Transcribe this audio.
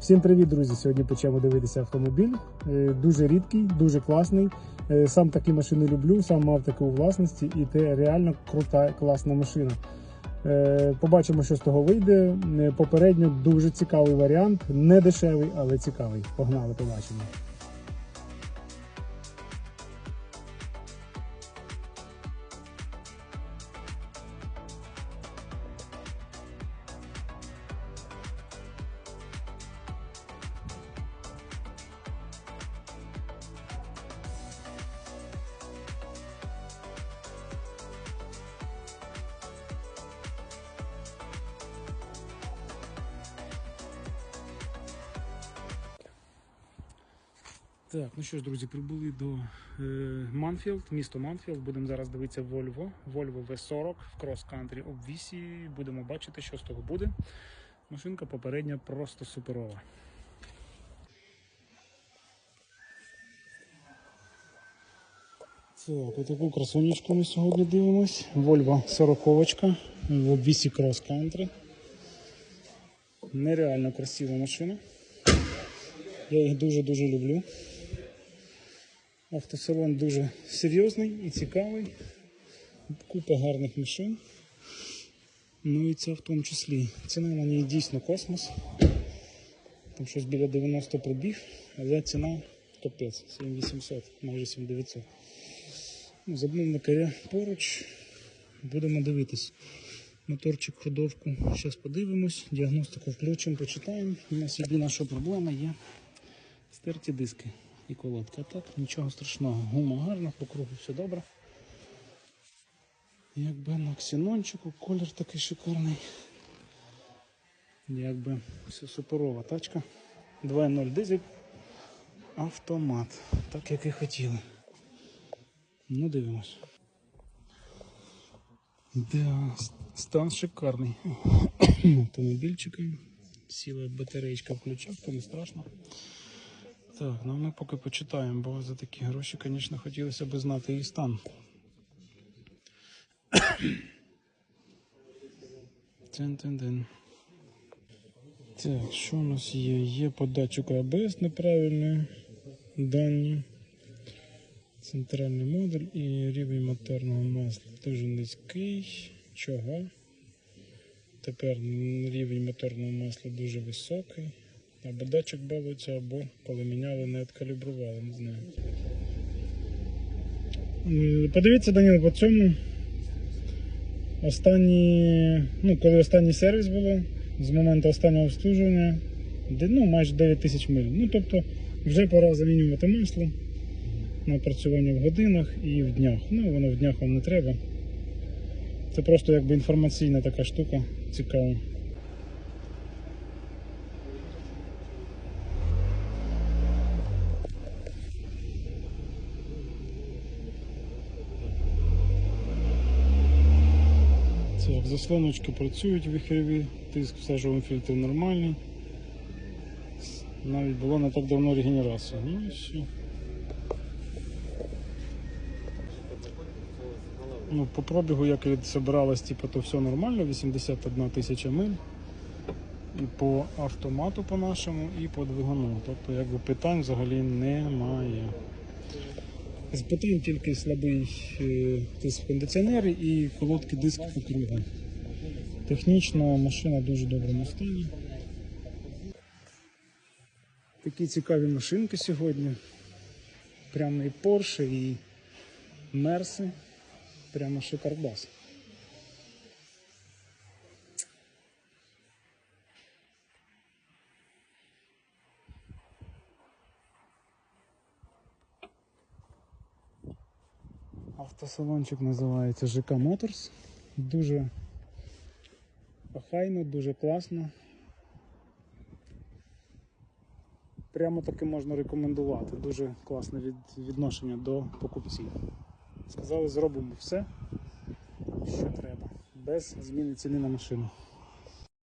Всім привіт, друзі! Сьогодні почнемо дивитися автомобіль. Е, Дуже рідкий, дуже класний. Е, Сам такі машини люблю, сам мав таку у власності, і це реально крута, класна машина. Е, Побачимо, що з того вийде. Попередньо дуже цікавий варіант, не дешевий, але цікавий. Погнали, побачимо. Так, ну що ж, друзі, прибули до е, Манфілд, місто Манфілд. Будемо зараз дивитися Volvo, Volvo V40 в крос-кантрі обвісі. Будемо бачити, що з того буде. Машинка попередня просто суперова. Так, отаку красунечку ми сьогодні дивимось. Volvo 40 в обвісі крос-кантри. Нереально красива машина. Я їх дуже-дуже люблю. Автосалон дуже серйозний і цікавий. Купа гарних машин. Ну і це в тому числі. Ціна на ній дійсно космос. Там щось біля 90 пробіг, але ціна капець, 7800, майже 7900. Ну, Замовника поруч. Будемо дивитись. Моторчик, ходовку. Зараз подивимось, діагностику включимо, почитаємо. У нас єдина що проблема є стерті диски і колодка. Так, нічого страшного. Гума гарна, по кругу все добре. Якби на ксенончику, колір такий шикарний. Якби все суперова тачка. 2.0 дизель. Автомат. Так як і хотіли. Ну, дивимось. Да, стан шикарний. Автомобільчика. Сіла батареєчка включав, то не страшно. Так, ну ми поки почитаємо, бо за такі гроші, звісно, хотілося б знати її стан. Тин-тин-тин. Так, що у нас є? Є по датчику АБС неправильні дані. Центральний модуль і рівень моторного масла дуже низький. Чого? Тепер рівень моторного масла дуже високий. Або датчик балується, або коли міняли, не відкалібрували, не знаю. Подивіться, Даніло, по цьому. Останні, ну, коли останній сервіс було, з моменту останнього обслужування, де, ну, майже 9 тисяч миль. Ну, тобто, вже пора замінювати масло на опрацювання в годинах і в днях. Ну, воно в днях вам не треба. Це просто якби інформаційна така штука цікава. Так, заслоночки працюють вихреві, тиск в сажовому фільтрі нормальний. Навіть було не так давно регенерація. Ну і все. Ну, по пробігу, як собиралось, типу, то все нормально, 81 тисяча миль. І по автомату по нашому, і по двигуну. Тобто якби питань взагалі немає. Питань тільки слабий е, тиск кондиціонер і колодки диск по кругу. Технічно машина дуже добре стані. Такі цікаві машинки сьогодні. Прямо і Porsche, і Мерси. Прямо шикардас. Автосалончик називається ЖК Моторс. Дуже охайно, дуже класно. Прямо таки можна рекомендувати. Дуже класне від, відношення до покупців. Сказали, зробимо все, що треба, без зміни ціни на машину.